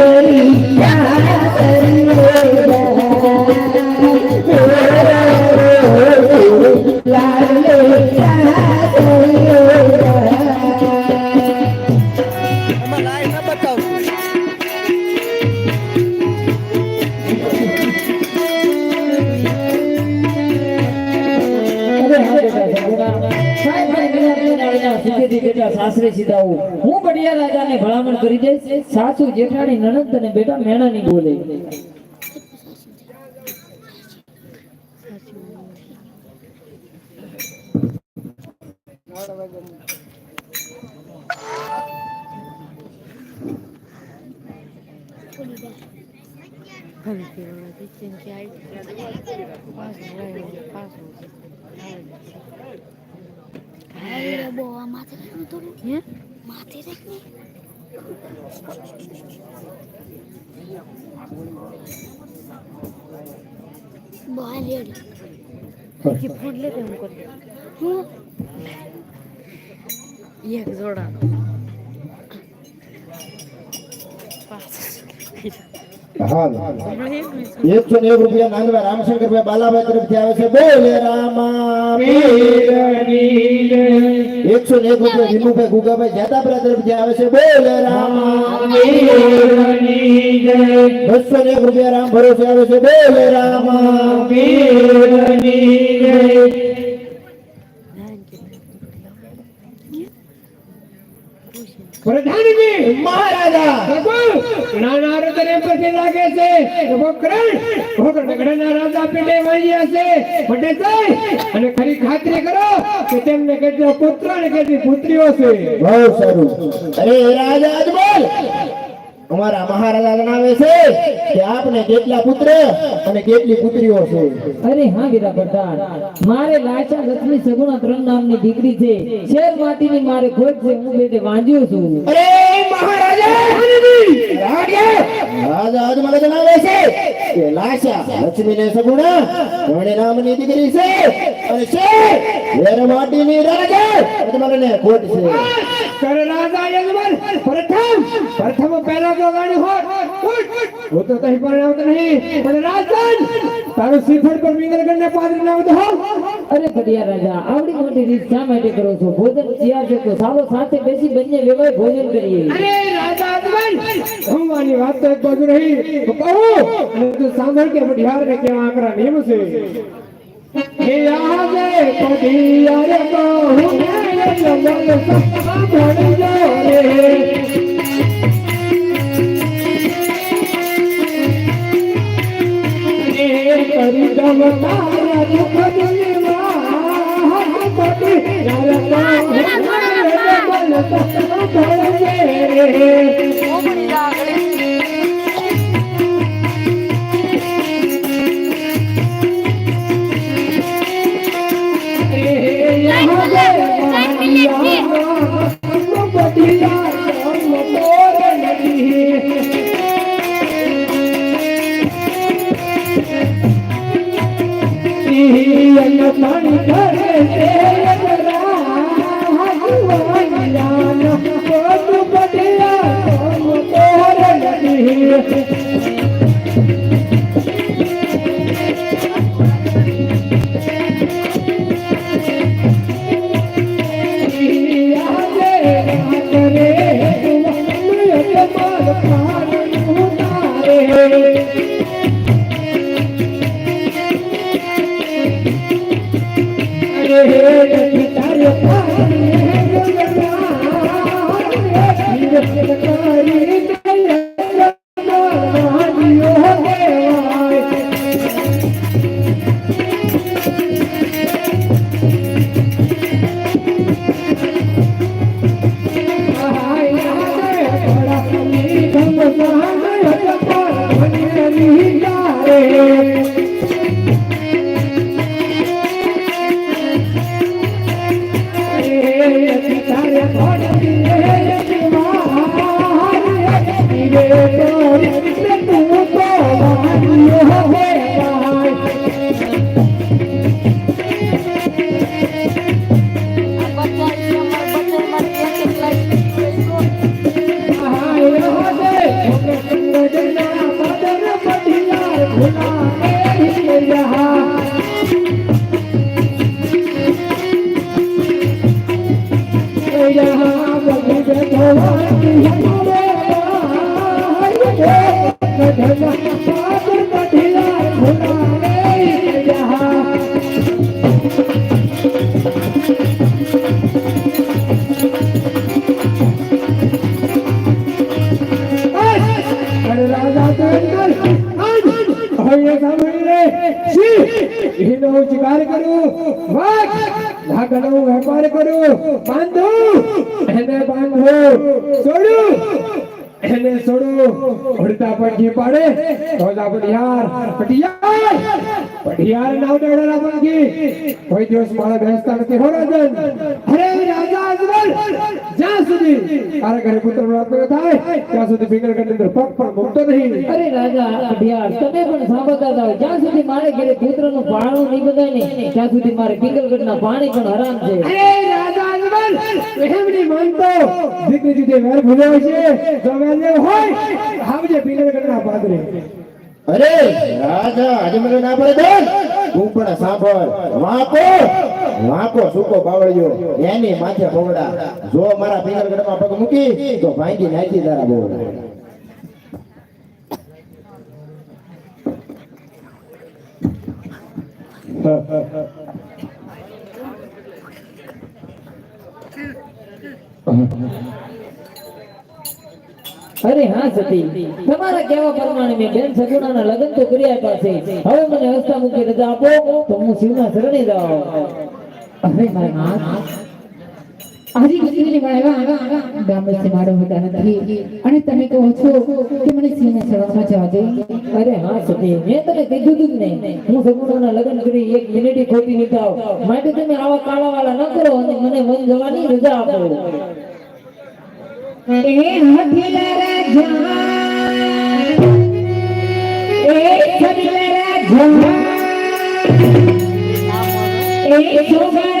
એમાં સીધા આવું હું બડિયા રાજાને ભલામણ કરી દઈશ. સાસુ, જેઠાણી, નણંદ અને બેટા મેણાની બોલે. Thank આ માથે હે ફૂડ લે તેમ કરી હું એક જોડા હાલ. એકસો ને એક રૂપિયા નાંદવા રામશંકરભાઈ બાલાભાઈ તરફથી આવે છે. બોલે રામા એકસો ને એક રૂપિયા વિનુભાઈ ગુગાભાઈ જાતાપરા તરફથી આવે છે. બોલે રામા બસો ને એક રૂપિયા રામ ભરોસે આવે છે. બોલે રામા પ્રધાનજી છે રાજા અને ખરી ખાતરી કરો કે તેમને કેટલા પુત્ર ને કેટલી પુત્રીઓ છે. રાજા અજમલ અમારા મહારાજા જણાવે છે કે આપને કેટલા પુત્ર અને કેટલી પુત્રીઓ છે. અરે હા ગીતા પ્રધાન મારે લાચા લક્ષ્મી સગુણા ત્રણ નામની દીકરી છે. શેર માટીની મારે ખોટ છે હું બેટે વાંજ્યો છું. અરે મહારાજા! રાજા! આજ મને જણાવે છે કે લાચા લક્ષ્મી ને સગુણા ધોણી નામની દીકરી છે. અને વેર માટીની રાજા અજમલ ને ખોટ છે. કરે રાજા યજમાન પ્રથમ પ્રથમ પહેલા તો ગાડી હોત હું તો તહીં પરણાવતો નહીં. અને રાજન તારું શ્રીફળ પર મિંગલગઢને પાદરી નામ દો અરે બડિયા રાજા આવડી મોટી રીત શા માટે કરો છો? ભોજન તૈયાર છે તો સાલો સાથે બેસી બંને વેવાય ભોજન કરીએ. અરે રાજા અજમલ ભગવાનની વાત તો એક બાજુ રહી. તો કહું અને તું સાંભળ કે બઢિયાર ને કેવા આકરા નિયમ છે. આજે પઢિયાર કહું ને લગન રે ஓடத்திலே બાંધું. એને બાંધો. છોડો. એને છોડો. ઉડતા પંખી પાડે, તો જ આપણે યાર પટિયાર. પટિયાર નાવ પંખી કોઈ દિવસ મારા બેસતા નથી હો અરે રાજા જ્યાં સુધી તારા ઘરે પુત્ર પ્રાપ્ત થાય ત્યાં સુધી પિંગલગઢની અંદર પગ પણ મૂકતો નહીં. અરે રાજા અઢિયાર તમે પણ સાંભળતા જાઓ. જ્યાં સુધી મારે ઘરે પુત્રનું પારણું નહીં બધાય ને ત્યાં સુધી મારે પિંગલગઢના પાણી પણ હરામ છે. અરે રાજા અજમલ એમ નહીં માનતો દીકરી દીદી વેર ભૂલ્યો છે જો વેર હોય આવજે પિંગલગઢના પાદરે. અરે રાજા અજમલ ના પડે તો તું પણ સાંભળ વાંકો વાંકો સૂકો બાવળિયો એની માથે પવડા જો મારા પિંગલગઢમાં પગ મૂકી, તો ભાંગી નાખી તારા બોવડા અરે હા સતી, તમારા કેવા પ્રમાણે મેં બેન સગુણાના લગ્ન તો કર્યા પાસે હવે મને હસ્તા મૂકી રજા આપો, તો હું શિવના શરણે જાઉં. અરે મારા નાથ. મને સિંહના એક માટે તમે આવા કાળાવાળા ન કરો અને મને વન જવાની રજા આપો. એ રાજા એ છોકરા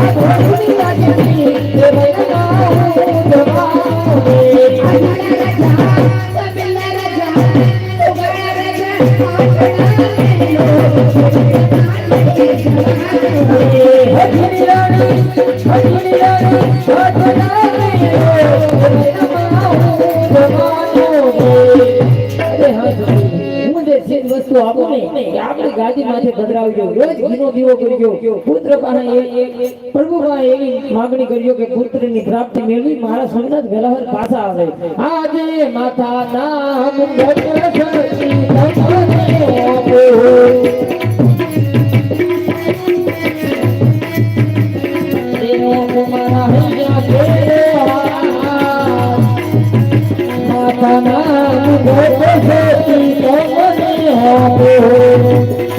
આઠડાયેલો અરે વસ્તુ આપું ને આપણી ગાદી માથે પધરાવજો રોજ ઘીનો દીવો કરજો. પુત્ર પાસે એ- એ- એ પ્રભુ પાસે એવી માગણી કરજો કે પુત્રની પ્રાપ્તિ મેળવી મારા સંગત વેલાવર પાછા આવે. આજે માતા નામ મારા નામ রে